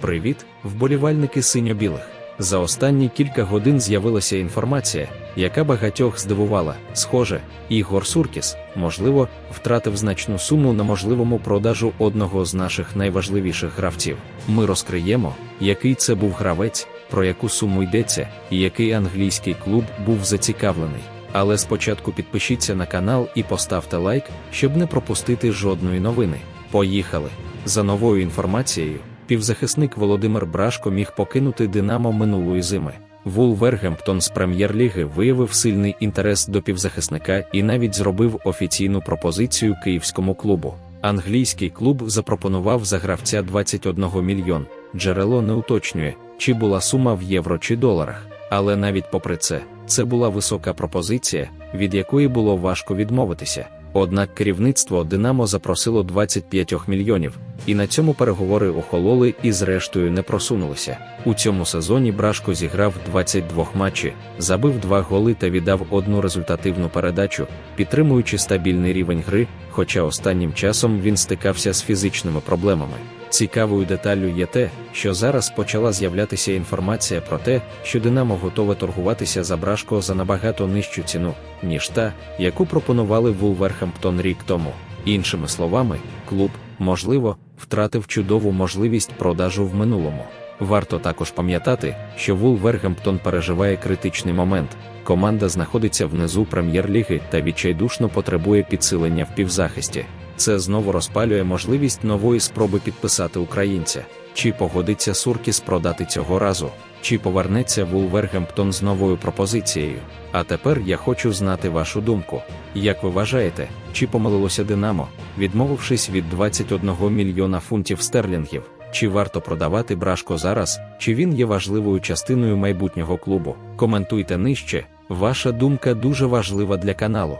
Привіт, вболівальники синьо-білих. За останні кілька годин з'явилася інформація, яка багатьох здивувала. Схоже, Ігор Суркіс, можливо, втратив значну суму на можливому продажу одного з наших найважливіших гравців. Ми розкриємо, який це був гравець, про яку суму йдеться, і який англійський клуб був зацікавлений. Але спочатку підпишіться на канал і поставте лайк, щоб не пропустити жодної новини. Поїхали! За новою інформацією, півзахисник Володимир Брашко міг покинути Динамо минулої зими. Вулвергемптон з прем'єр-ліги виявив сильний інтерес до півзахисника і навіть зробив офіційну пропозицію київському клубу. Англійський клуб запропонував за гравця 21 мільйон. Джерело не уточнює, чи була сума в євро чи доларах. Але навіть попри це, це була висока пропозиція, від якої було важко відмовитися. Однак керівництво Динамо запросило 25 мільйонів, і на цьому переговори охололи і зрештою не просунулися. У цьому сезоні Брашко зіграв 22 матчі, забив два голи та віддав одну результативну передачу, підтримуючи стабільний рівень гри, хоча останнім часом він стикався з фізичними проблемами. Цікавою деталлю є те, що зараз почала з'являтися інформація про те, що Динамо готове торгуватися за Брашко за набагато нижчу ціну, ніж та, яку пропонували Вулверхемптон рік тому. Іншими словами, клуб, можливо, втратив чудову можливість продажу в минулому. Варто також пам'ятати, що Вулвергемптон переживає критичний момент. Команда знаходиться внизу прем'єр-ліги та відчайдушно потребує підсилення в півзахисті. Це знову розпалює можливість нової спроби підписати українця. Чи погодиться Суркіс продати цього разу, чи повернеться Вулвергемптон з новою пропозицією. А тепер я хочу знати вашу думку. Як ви вважаєте, чи помилилося Динамо, відмовившись від 21 мільйона фунтів стерлінгів? Чи варто продавати Брашко зараз, чи він є важливою частиною майбутнього клубу? Коментуйте нижче, ваша думка дуже важлива для каналу.